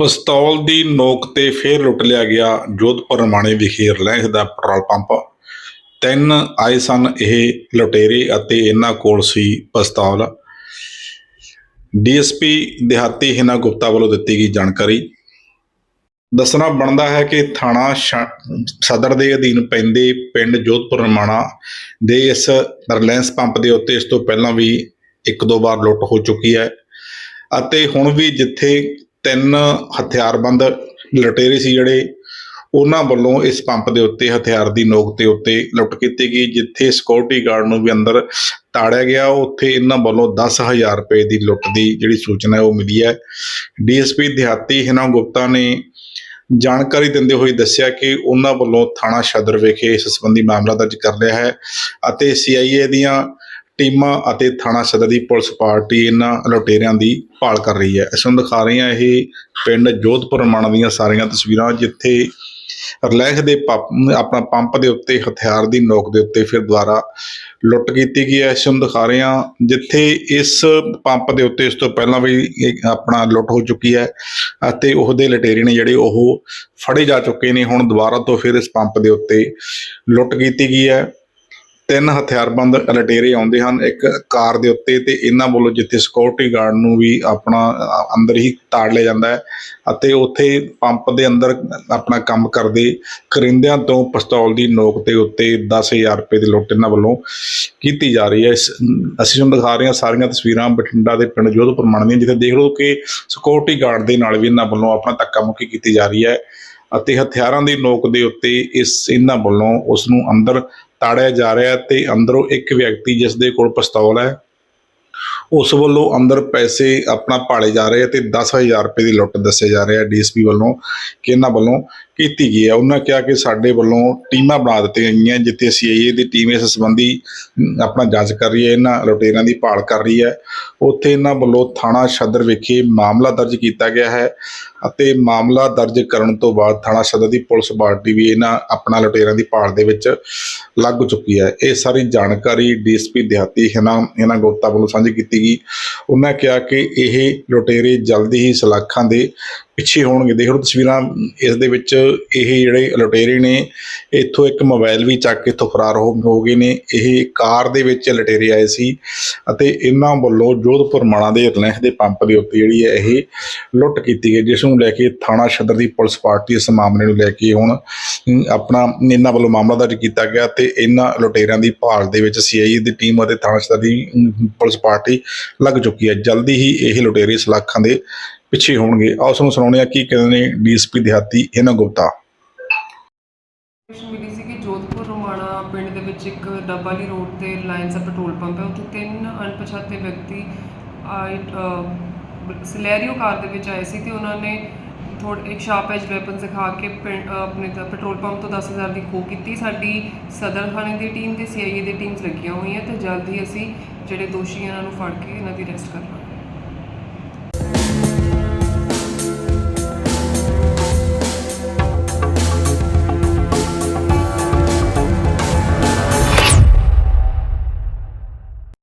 ਪਿਸਤੌਲ ਦੀ ਨੋਕ ਤੇ ਫੇਰ ਲੁੱਟ ਲਿਆ ਗਿਆ। ਜੋਧਪੁਰ ਮਾਣੇ ਵਿਖੇ ਰਿਲਾਇੰਸ ਦਾ ਪੈਟਰੋਲ ਪੰਪ। ਤਿੰਨ ਆਏ ਸਨ ਇਹ ਲੁਟੇਰੇ ਅਤੇ ਇਹਨਾਂ ਕੋਲ ਸੀ ਪਿਸਤੌਲ। ਡੀਐਸਪੀ ਦਿਹਾਤੀ ਹਿਨਾ ਗੁਪਤਾ ਵੱਲੋਂ ਦਿੱਤੀ ਗਈ ਜਾਣਕਾਰੀ। ਦੱਸਣਾ ਬਣਦਾ ਹੈ ਕਿ ਥਾਣਾ ਸਦਰ ਦੇ ਅਧੀਨ ਪੈਂਦੇ ਪਿੰਡ ਜੋਧਪੁਰ ਰਮਾਣਾ ਦੇ ਇਸ ਰਿਲਾਇੰਸ ਪੰਪ ਦੇ ਉੱਤੇ ਇਸ ਤੋਂ ਪਹਿਲਾਂ ਵੀ ਇੱਕ ਦੋ ਵਾਰ ਲੁੱਟ ਹੋ ਚੁੱਕੀ ਹੈ। ਅਤੇ ਹੁਣ ਵੀ ਜਿੱਥੇ ਤਿੰਨ ਹਥਿਆਰਬੰਦ ਲੁਟੇਰੇ ਸੀ ਜਿਹੜੇ ਉਹਨਾਂ ਵੱਲੋਂ ਇਸ ਪੰਪ ਦੇ ਉੱਤੇ ਹਥਿਆਰ ਦੀ ਨੋਕ ਤੇ ਉੱਤੇ ਲੁੱਟ ਕੀਤੀ ਗਈ, ਜਿੱਥੇ ਸਿਕਿਉਰਿਟੀ ਗਾਰਡ ਨੂੰ ਵੀ ਅੰਦਰ ਤਾੜਿਆ ਗਿਆ। ਉੱਥੇ ਇਹਨਾਂ ਵੱਲੋਂ 10000 ਰੁਪਏ ਦੀ ਲੁੱਟ ਦੀ ਜਿਹੜੀ ਸੂਚਨਾ ਹੈ ਉਹ ਮਿਲੀ ਹੈ। ਡੀਐਸਪੀ ਦਿਹਾਤੀ ਹਿਨਾ ਗੁਪਤਾ ਨੇ ਜਾਣਕਾਰੀ ਦਿੰਦੇ ਹੋਏ ਦੱਸਿਆ ਕਿ ਉਹਨਾਂ ਵੱਲੋਂ ਥਾਣਾ ਸ਼ਦਰ ਵਿਖੇ ਇਸ ਸੰਬੰਧੀ ਮਾਮਲਾ ਦਰਜ ਕਰ ਲਿਆ ਹੈ ਅਤੇ ਸੀਆਈਏ ਦੀਆਂ ਟੀਮਾਂ ਅਤੇ ਥਾਣਾ ਸਦਰ ਦੀ ਪੁਲਿਸ ਪਾਰਟੀ ਇਹਨਾਂ ਲੁਟੇਰਿਆਂ ਦੀ ਭਾਲ ਕਰ ਰਹੀ ਹੈ। ਇਸ ਨੂੰ ਦਿਖਾ ਰਹੇ ਹਾਂ ਇਹ ਪਿੰਡ ਜੋਧਪੁਰ ਮਾਣਾ ਦੀਆਂ ਸਾਰੀਆਂ ਤਸਵੀਰਾਂ, ਜਿੱਥੇ ਰਿਲਾਇੰਸ ਦੇ ਪੰਪ- ਆਪਣਾ ਪੰਪ ਦੇ ਉੱਤੇ, ਹਥਿਆਰ ਦੀ ਨੋਕ ਦੇ ਉੱਤੇ ਫਿਰ ਦੁਬਾਰਾ ਲੁੱਟ ਕੀਤੀ ਗਈ ਹੈ। ਇਸ ਨੂੰ ਦਿਖਾ ਰਹੇ ਹਾਂ ਜਿੱਥੇ ਇਸ ਪੰਪ ਦੇ ਉੱਤੇ ਇਸ ਤੋਂ ਪਹਿਲਾਂ ਵੀ ਆਪਣਾ ਲੁੱਟ ਹੋ ਚੁੱਕੀ ਹੈ ਅਤੇ ਉਹਦੇ ਲਟੇਰੇ ਨੇ ਜਿਹੜੇ ਉਹ ਫੜੇ ਜਾ ਚੁੱਕੇ ਨੇ। ਹੁਣ ਦੁਬਾਰਾ ਤੋਂ ਫਿਰ ਇਸ ਪੰਪ ਦੇ ਉੱਤੇ ਲੁੱਟ ਕੀਤੀ ਗਈ ਹੈ। ਤਿੰਨ ਹਥਿਆਰਬੰਦ ਲਟੇਰੇ ਆਉਂਦੇ ਹਨ, ਇੱਕ ਕਾਰ ਦੇ ਉੱਤੇ ਤੇ ਇਹਨਾਂ ਵੱਲੋਂ ਜਿੱਥੇ ਸਿਕਿਉਰਿਟੀ ਗਾਰਡ ਨੂੰ ਵੀ ਆਪਣਾ ਅੰਦਰ ਹੀ ਤਾੜ ਲਿਆ ਜਾਂਦਾ ਹੈ ਅਤੇ ਉੱਥੇ ਪੰਪ ਦੇ ਅੰਦਰ ਆਪਣਾ ਕੰਮ ਕਰਦੇ ਕਰਿੰਦਿਆਂ ਤੋਂ ਪਿਸਤੌਲ ਦੀ ਨੋਕ ਤੇ ਉੱਤੇ 10000 ਰੁਪਏ ਦੀ ਲੁੱਟ ਇਹਨਾਂ ਵੱਲੋਂ ਕੀਤੀ ਜਾ ਰਹੀ ਹੈ। ਇਸ- ਅਸੀਂ ਤੁਹਾਨੂੰ ਦਿਖਾ ਰਹੇ ਹਾਂ ਸਾਰੀਆਂ ਤਸਵੀਰਾਂ ਬਠਿੰਡਾ ਦੇ ਪਿੰਡ ਜੋਧਪੁਰ ਮਣ ਦੀਆਂ ਜਿੱਥੇ ਦੇਖ ਲਓ ਕਿ ਸਿਕਿਉਰਿਟੀ ਗਾਰਡ ਦੇ ਨਾਲ ਵੀ ਇਹਨਾਂ ਵੱਲੋਂ ਆਪਣਾ ਧੱਕਾ ਮੁੱਕੀ ਕੀਤੀ ਜਾ ਰਹੀ ਹੈ ਅਤੇ ਹਥਿਆਰਾਂ ਦੀ ਨੋਕ ਦੇ ਉੱਤੇ ਇਸ, ਇਹਨਾਂ ਵੱਲੋਂ ਉਸ ਨੂੰ ਅੰਦਰ ਤਾੜਿਆ ਜਾ ਰਿਹਾ ਤੇ ਅੰਦਰੋਂ ਇੱਕ ਵਿਅਕਤੀ ਜਿਸ ਦੇ ਕੋਲ ਪਿਸਤੌਲ ਹੈ। ਉਸ ਵੱਲੋਂ ਅੰਦਰ ਪੈਸੇ ਆਪਣਾ ਭਾਲੇ ਜਾ ਰਹੇ ਆ ਤੇ 10000 ਰੁਪਏ ਦੀ ਲੁੱਟ ਦੱਸੇ ਜਾ ਰਿਹਾ ਡੀਐਸਪੀ ਵੱਲੋਂ ਕਿ ਇਹਨਾਂ ਵੱਲੋਂ ਕੀਤੀ ਗਈ ਹੈ ਉਹਨਾਂ ਕਿਹਾ ਕਿ ਸਾਡੇ ਵੱਲੋਂ ਟੀਮਾਂ ਬਣਾ ਦਿੱਤੀਆਂ ਗਈਆਂ ਜਿੱਥੇ ਸੀਆਈਏ ਦੀ ਟੀਮ ਇਸ ਸੰਬੰਧੀ ਆਪਣਾ ਜਾਂਚ ਕਰ ਰਹੀ ਹੈ, ਇਹਨਾਂ ਲੁਟੇਰਿਆਂ ਦੀ ਭਾਲ ਕਰ ਰਹੀ ਹੈ। ਉੱਥੇ ਇਹਨਾਂ ਵੱਲੋਂ ਥਾਣਾ ਸ਼ਦਰ ਵਿਖੇ ਮਾਮਲਾ ਦਰਜ ਕੀਤਾ ਗਿਆ ਹੈ ਅਤੇ ਮਾਮਲਾ ਦਰਜ ਕਰਨ ਤੋਂ ਬਾਅਦ ਥਾਣਾ ਸਦਰ ਦੀ ਪੁਲਿਸ ਪਾਰਟੀ ਵੀ ਇਹਨਾਂ ਆਪਣਾ ਲੁਟੇਰਿਆਂ ਦੀ ਭਾਲ ਦੇ ਵਿੱਚ ਲੱਗ ਚੁੱਕੀ ਹੈ। ਇਹ ਸਾਰੀ ਜਾਣਕਾਰੀ ਡੀਐਸਪੀ ਦਿਹਾਤੀ ਇਹਨਾਂ ਇਹਨਾਂ ਗੁਪਤਾ ਵੱਲੋਂ ਸਾਂਝੀ ਕੀਤੀ ਗਈ ਉਹਨਾਂ ਕਿਹਾ ਕਿ ਇਹ ਲੁਟੇਰੇ ਜਲਦੀ ਹੀ ਸਲਾਖਾਂ ਦੇ ਪਿੱਛੇ ਹੋਣਗੇ। ਦੇਖ ਲਓ ਤਸਵੀਰਾਂ, ਇਸ ਦੇ ਵਿੱਚ ਇਹ ਜਿਹੜੇ ਲੁਟੇਰੇ ਨੇ, ਇੱਥੋਂ ਇੱਕ ਮੋਬਾਈਲ ਵੀ ਚੱਕ ਕੇ ਇੱਥੋਂ ਫਰਾਰ ਹੋ ਹੋ ਗਏ ਨੇ। ਇਹ ਕਾਰ ਦੇ ਵਿੱਚ ਲੁਟੇਰੇ ਆਏ ਸੀ ਅਤੇ ਇਹਨਾਂ ਵੱਲੋਂ ਜੋਧਪੁਰ ਮਾਣਾ ਦੇ ਰਿਲਾਇੰਸ ਦੇ ਪੰਪ ਦੇ ਉੱਤੇ ਜਿਹੜੀ ਹੈ, ਇਹ ਲੁੱਟ ਕੀਤੀ ਗਈ, ਜਿਸ ਨੂੰ ਲੈ ਕੇ ਥਾਣਾ ਸ਼ਦਰ ਦੀ ਪੁਲਿਸ ਪਾਰਟੀ ਇਸ ਮਾਮਲੇ ਨੂੰ ਲੈ ਕੇ ਹੁਣ ਆਪਣਾ, ਇਹਨਾਂ ਵੱਲੋਂ ਮਾਮਲਾ ਦਰਜ ਕੀਤਾ ਗਿਆ ਤੇ ਇਹਨਾਂ ਲੁਟੇਰਿਆਂ ਦੀ ਭਾਲ ਦੇ ਵਿੱਚ ਸੀਆਈਏ ਦੀ ਟੀਮ ਅਤੇ ਥਾਣਾ ਸ਼ਦਰ ਦੀ ਪੁਲਿਸ ਪਾਰਟੀ ਲੱਗ ਚੁੱਕੀ ਹੈ। ਜਲਦੀ ਹੀ ਇਹ ਲੁਟੇਰੇ ਸਲਾਖਾਂ ਦੇ ਪਿੱਛੇ ਹੋਣਗੇ। ਆਓ ਤੁਹਾਨੂੰ ਸੁਣਾਉਂਦੇ ਹਾਂ ਕੀ ਕਹਿੰਦੇ ਨੇ ਡੀਐਸਪੀ ਦਿਹਾਤੀ ਇਹਨਾਂ ਗੁਪਤਾ। ਇਨਫੋਰਮੇਸ਼ਨ ਮਿਲੀ ਸੀ ਕਿ ਜੋਧਪੁਰ ਰੋਮਾਣਾ ਪਿੰਡ ਦੇ ਵਿੱਚ ਇੱਕ ਡੱਬਾਲੀ ਰੋਡ ਤੇ ਰਿਲਾਇੰਸ ਦਾ ਪੈਟਰੋਲ ਪੰਪ ਹੈ। ਉੱਥੇ ਤਿੰਨ ਅਣਪਛਾਤੇ ਵਿਅਕਤੀ ਆਏ ਅ, ਸਲੈਰੀਓ ਕਾਰ ਦੇ ਵਿੱਚ ਆਏ ਸੀ ਤੇ ਉਹਨਾਂ ਨੇ ਥੋੜ ਇੱਕ ਸ਼ਾਰਪ ਐਜ ਵੈਪਨ ਦਿਖਾ ਕੇ ਪਿੰਡ- ਆਪਣੇ ਪੈਟਰੋਲ ਪੰਪ ਤੋਂ 10000 ਦੀ ਖੋਹ ਕੀਤੀ। ਸਾਡੀ ਸਦਰ ਥਾਣੇ ਦੀ ਟੀਮ ਤੇ ਸੀਆਈਏ ਦੀ ਟੀਮਸ ਲੱਗੀਆਂ ਹੋਈਆਂ ਤੇ ਜਲਦ ਹੀ ਅਸੀਂ ਜਿਹੜੇ ਦੋਸ਼ੀ ਇਹਨਾਂ ਨੂੰ ਫੜ ਕੇ ਇਹਨਾਂ ਦੀ ਅਰੈਸਟ ਲਾਂਗੇ।